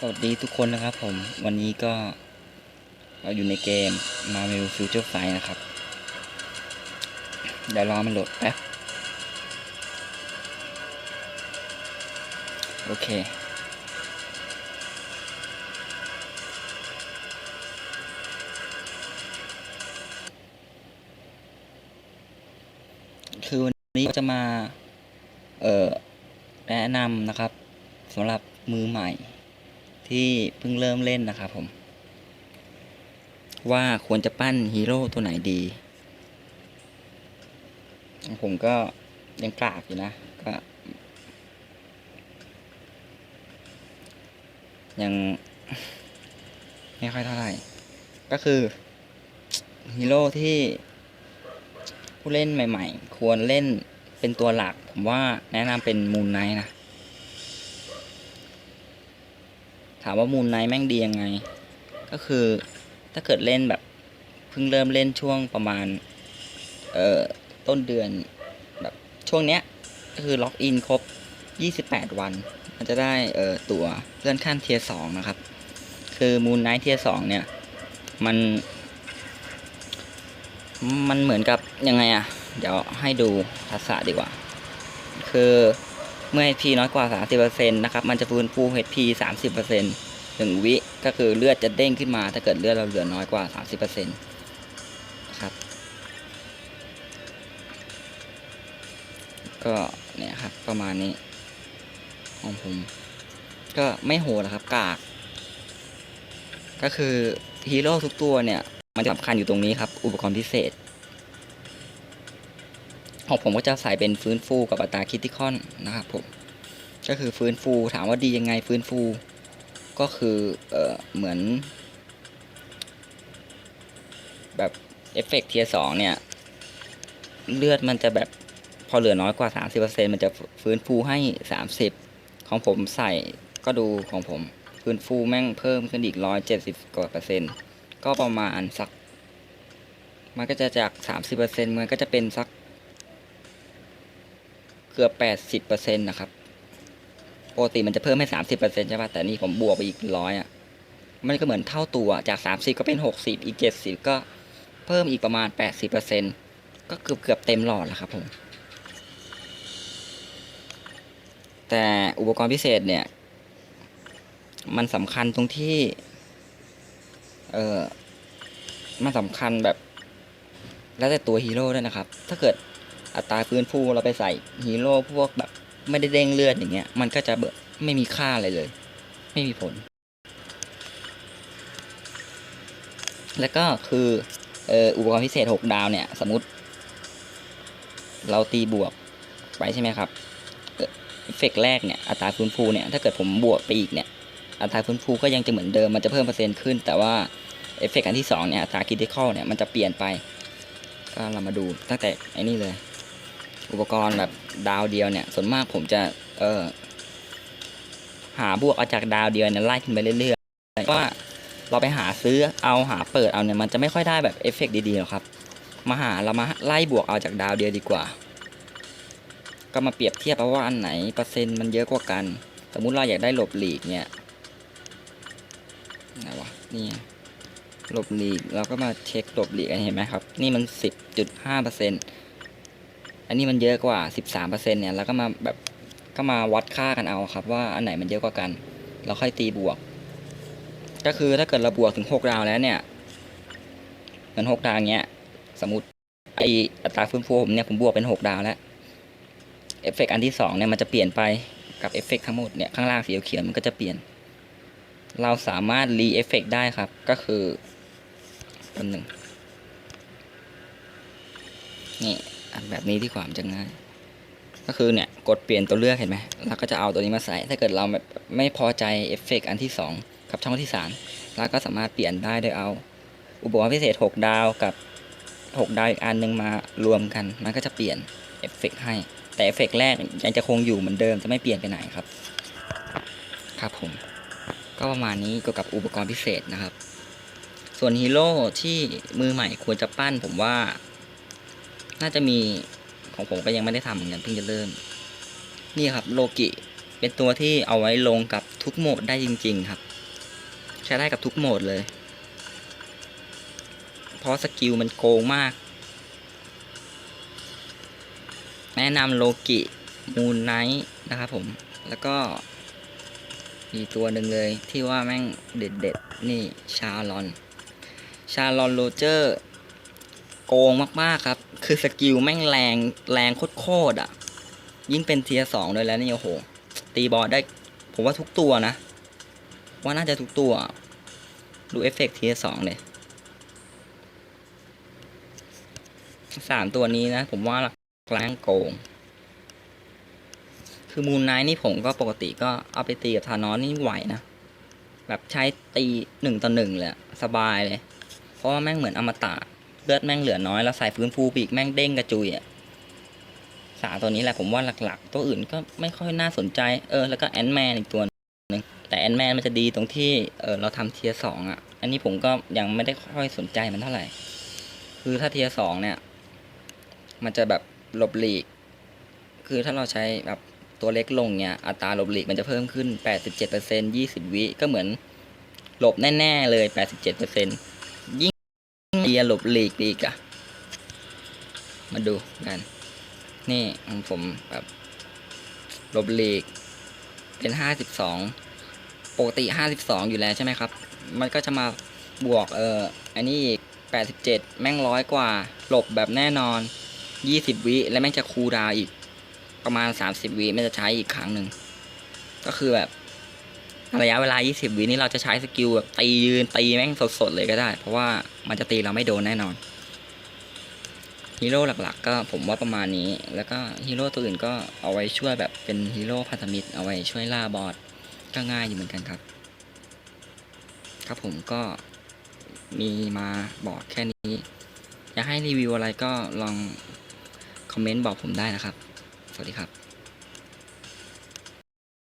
สวัสดีทุกคนนะครับผมวันนี้ก็เราอยู่ในเกม Marvel Future Fight นะครับ เดี๋ยวรอมันโหลดแป๊บ โอเค คือวันนี้จะมา เอ่อ แนะนำนะครับสำหรับมือใหม่ ที่เพิ่งเริ่มเล่นนะครับผม ว่าควรจะปั้นฮีโร่ตัวไหนดี ผมก็ยังกลากอยู่นะ ก็ ยัง ไม่ค่อยเท่าไหร่ ก็คือฮีโร่ที่ผู้เล่นใหม่ ๆ ควรเล่นเป็นตัวหลัก ผมว่าแนะนำเป็นมูนไนท์นะ ถามว่ามูนไนแม่งดียังไง ก็คือถ้าเกิดเล่นแบบเพิ่งเริ่มเล่นช่วงประมาณ เอ่อ ต้นเดือนแบบช่วงเนี้ยก็คือล็อกอินครบ 28 วัน มันจะได้เอ่อตัวเลื่อนขั้นเทียร์สองนะครับ คือมูนไนเทียร์สองเนี่ย มัน มันเหมือนกับยังไงอะเดี๋ยวให้ดูทักษะดีกว่า คือ เมื่อ HP น้อยกว่า 30%นะครับ มันจะฟื้นฟู HP 30%หนึ่งวิ ก็คือเลือดจะเด้งขึ้นมา ถ้าเกิดเลือดเราเหลือน้อยกว่า 30%นะครับ ก็เนี่ยครับประมาณนี้ ของผม ก็ไม่โหดหรอกครับกาก ก็คือฮีโร่ทุกตัวเนี่ย มันสำคัญอยู่ตรงนี้ครับ อุปกรณ์พิเศษ ของผมก็จะใส่เป็นฟื้นฟูกับอัตราคิติคอนนะครับผมก็คือฟื้นฟูถามว่าดียังไงฟื้นฟู ก็คือเออเหมือน แบบเอฟเฟกต์เทียสองเนี่ย เลือดมันจะแบบพอเหลือน้อยกว่า 30%มันจะฟื้นฟูให้ 30 ของผมใส่ก็ดูของผมฟื้นฟูแม่งเพิ่มขึ้นอีก170กว่าเปอร์เซ็นต์ก็ประมาณสัก มันก็จะจาก30%มันก็จะเป็นสัก เกือบแปดสิบเปอร์เซ็นต์นะครับปกติมันจะเพิ่มให้สามสิบเปอร์เซ็นต์ใช่ป่ะแต่นี่ผมบวกไปอีกร้อยอะมันก็เหมือนเท่าตัวจากสามสิบก็เป็นหกสิบอีกเจ็ดสิบก็เพิ่มอีกประมาณแปดสิบเปอร์เซ็นต์ก็เกือบเกือบเต็มหลอดแล้วครับผมแต่อุปกรณ์พิเศษเนี่ย มันสำคัญตรงที่ เออมันสำคัญแบบ แล้วแต่ตัวฮีโร่ด้วยนะครับ ถ้าเกิด อัตราฟื้นฟูเราไปใส่ฮีโร่พวกแบบไม่ได้เด้งเลือดอย่างเงี้ย มันก็จะแบบไม่มีค่าอะไรเลย ไม่มีผล แล้วก็คืออุปกรณ์พิเศษ 6 ดาวเนี่ย สมมติ เราตีบวกไปใช่ไหมครับเอฟเฟกต์แรกเนี่ยอัตราฟื้นฟูเนี่ยถ้าเกิดผมบวกไปอีกเนี่ยอัตราฟื้นฟูก็ยังจะเหมือนเดิมมันจะเพิ่มเปอร์เซ็นต์ขึ้น แต่ว่าเอฟเฟกต์อันที่สองเนี่ยอัตราคิติคอลเนี่ยมันจะเปลี่ยนไป ก็เรามาดูตั้งแต่ไอ้นี่เลย อุปกรณ์แบบดาวเดียวเนี่ย ส่วนมากผมจะ เออหาบวกเอาจากดาวเดียวเนี่ยไล่ขึ้นไปเรื่อยๆว่าเราไปหาซื้อเอาหาเปิดเอาเนี่ยมันจะไม่ค่อยได้แบบเอฟเฟกต์ดีๆหรอกครับ มาหาเรามาไล่บวกเอาจากดาวเดียวดีกว่า ก็มาเปรียบเทียบเอาว่าอันไหนเปอร์เซ็นต์มันเยอะกว่ากัน สมมุติเราอยากได้หลบหลีกเนี่ยไหนวะนี่หลบหลีกเราก็มาเช็คหลบหลีกอันเห็นไหมครับ นี่มันสิบจุดห้าเปอร์เซ็ันนี้มันเยอะกว่า 13%เนี่ยแล้วก็มาแบบก็มาวัดค่ากันเอาครับ ว่าอันไหนมันเยอะกว่ากัน เราค่อยตีบวก ก็คือถ้าเกิดเราบวกถึง 6 ดาวแล้วเนี่ยเหมือน6ดาวเงี้ย สมมติไออัตราฟื้นฟูผมเนี่ยผมบวกเป็น 6 ดาวแล้วเอฟเฟกต์อันที่ 2เนี่ยมันจะเปลี่ยนไปกับเอฟเฟกต์ทั้งหมดเนี่ยข้างล่างสีเขียวมันก็จะเปลี่ยน เราสามารถรีเอฟเฟกต์ได้ครับ ก็คืออันหนึ่งนี่ อันแบบนี้ที่ความนจะง่าย ก็คือเนี่ยกดเปลี่ยนตัวเลือกเห็นไหมเราก็จะเอาตัวนี้มาใส่ ถ้าเกิดเราแบบไม่พอใจเอฟเฟกต์อันที่ 2 กับช่องที่3เราก็สามารถเปลี่ยนได้โดยเอา อุปกรณ์พิเศษ 6 ดาวกับ 6 ดาวอีกอันหนึงมารวมกัน มันก็จะเปลี่ยนเอฟเฟกต์ให้ แต่เอฟเฟกต์แรกยังจะคงอยู่เหมือนเดิมจะไม่เปลี่ยนไปไหนครับ ครับผม ก็ประมาณนี้เกี่ยวกับอุปกรณ์พิเศษนะครับ ส่วนฮีโร่ที่มือใหม่ควรจะปั้นผมว่า น่าจะมีของผมก็ยังไม่ได้ทำเหมือนกันเพิ่งจะเริ่ม นี่ครับโลกิเป็นตัวที่เอาไว้ลงกับทุกโหมดได้จริง ๆ ครับ ใช้ได้กับทุกโหมดเลย เพราะสกิลมันโกงมาก แนะนำโลกิมูนไนท์นะครับผม แล้วก็ มีตัวหนึ่งเลยที่ว่าแม่งเด็ดๆ นี่ชาลอน ชาลอนโรเจอร์ โกงมาก ๆ ครับ คือสกิลแม่งแรงแรงโคตรๆอะ ยิ่งเป็นเทียสองด้วยแล้วนี่โอ้โห ตีบอลได้ ผมว่าทุกตัวนะ ว่าน่าจะทุกตัว ดูเอฟเฟกต์เทียสองเลยสามตัวนี้นะ ผมว่าหลักแรงโกง คือมูนไนท์นี่ผมก็ปกติก็เอาไปตีกับธานอสนี่ไหวนะ แบบใช้ตีหนึ่งต่อหนึ่งเลยสบายเลย เพราะว่าแม่งเหมือนอมตะ เลือดแม่งเหลือน้อยแล้วใส่ฟื้นฟูปีกแม่งเด้งกระจุยอะสามตัวนี้แหละผมว่าหลักๆ ตัวอื่นก็ไม่ค่อยน่าสนใจ เออแล้วก็แอนแมนอีกตัวหนึงแต่แอนแมนมันจะดีตรงที่เออเราทำเทียสองอะ อันนี้ผมก็ยังไม่ได้ค่อยสนใจมันเท่าไหร่ คือถ้าเทียสองเนี่ย มันจะแบบหลบหลีก คือถ้าเราใช้แบบตัวเล็กลงเนี่ยอัตราหลบหลีกมันจะเพิ่มขึ้น 87% 20 วิก็เหมือนหลบแน่ ๆ เลย 87% เดียหลบหลีกอีกอะมาดูกัน นี่ของผมแบบหลบหลีกเป็น52ปกติ52อยู่แล้วใช่ไหมครับ มันก็จะมาบวกเอออันนี้อีก87แม่งร้อยกว่า หลบแบบแน่นอน20วิและแม่งจะคูดาวอีก ประมาณ30วิมันจะใช้อีกครั้งหนึ่ง ก็คือแบบ ระยะเวลา 20 วินี่เราจะใช้สกิลแบบตียืนตีแม่งสดๆเลยก็ได้ เพราะว่ามันจะตีเราไม่โดนแน่นอนฮีโร่หลักๆ ก็ผมว่าประมาณนี้ แล้วก็ฮีโร่ตัวอื่นก็เอาไว้ช่วยแบบเป็นฮีโร่พันธมิตรเอาไว้ช่วยล่าบอสก็ง่ายอยู่เหมือนกันครับ ครับผมก็มีมาบอกแค่นี้ อยากให้รีวิวอะไรก็ลองคอมเมนต์บอกผมได้นะครับ สวัสดีครับ